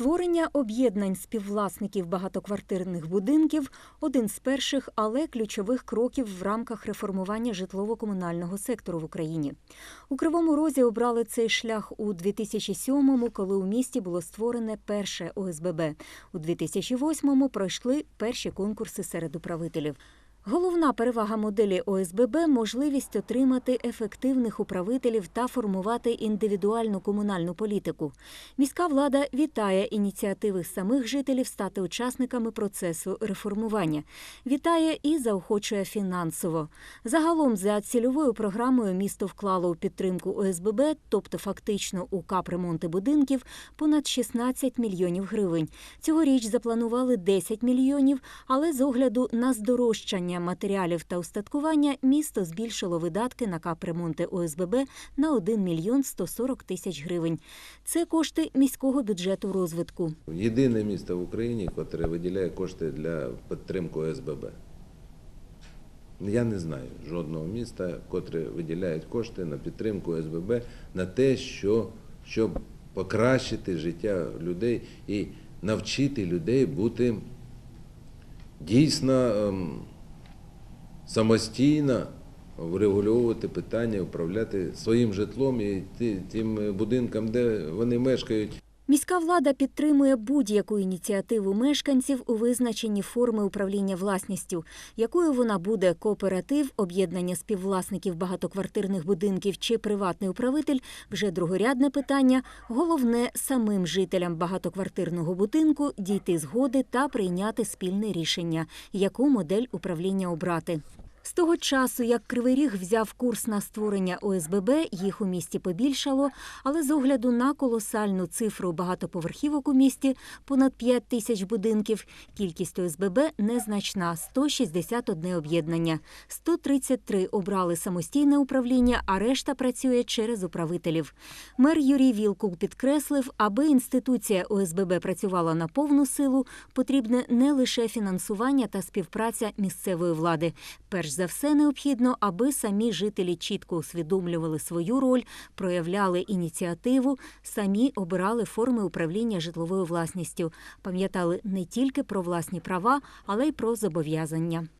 Створення об'єднань співвласників багатоквартирних будинків один з перших, але ключових кроків в рамках реформування житлово-комунального сектору в Україні. У Кривому Розі обрали цей шлях у 2007-му, коли у місті було створене перше ОСББ. У 2008-му пройшли перші конкурси серед управителів. Головна перевага моделі ОСББ – можливість отримати ефективних управителів та формувати індивідуальну комунальну політику. Міська влада вітає ініціативи самих жителів стати учасниками процесу реформування. Вітає і заохочує фінансово. Загалом за цільовою програмою місто вклало у підтримку ОСББ, тобто фактично у капремонти будинків, понад 16 мільйонів гривень. Цьогоріч запланували 10 мільйонів, але з огляду на здорожчання матеріалів та устаткування місто збільшило видатки на капремонти ОСББ на 1 мільйон 140 тисяч гривень. Це кошти міського бюджету розвитку. Єдине місто в Україні, яке виділяє кошти для підтримки ОСББ. Я не знаю жодного міста, котре виділяє кошти на підтримку ОСББ, на те, що, щоб покращити життя людей і навчити людей бути дійсно ем, самостійно врегульовувати питання, управляти своїм житлом і тим будинком, де вони мешкають. Міська влада підтримує будь-яку ініціативу мешканців у визначенні форми управління власністю, якою вона буде кооператив, об'єднання співвласників багатоквартирних будинків чи приватний управитель вже другорядне питання. Головне самим жителям багатоквартирного будинку дійти згоди та прийняти спільне рішення, яку модель управління обрати. З того часу, як Кривий Ріг взяв курс на створення ОСББ, їх у місті побільшало, але з огляду на колосальну цифру багатоповерхівок у місті понад 5 тисяч будинків, кількість ОСББ незначна 161 об'єднання. 133 обрали самостійне управління, а решта працює через управителів. Мер Юрій Вілкул підкреслив, аби інституція ОСББ працювала на повну силу, потрібне не лише фінансування та співпраця місцевої влади. Перш за все необхідно, аби самі жителі чітко усвідомлювали свою роль, проявляли ініціативу, самі обирали форми управління житловою власністю, пам'ятали не тільки про власні права, але й про зобов'язання.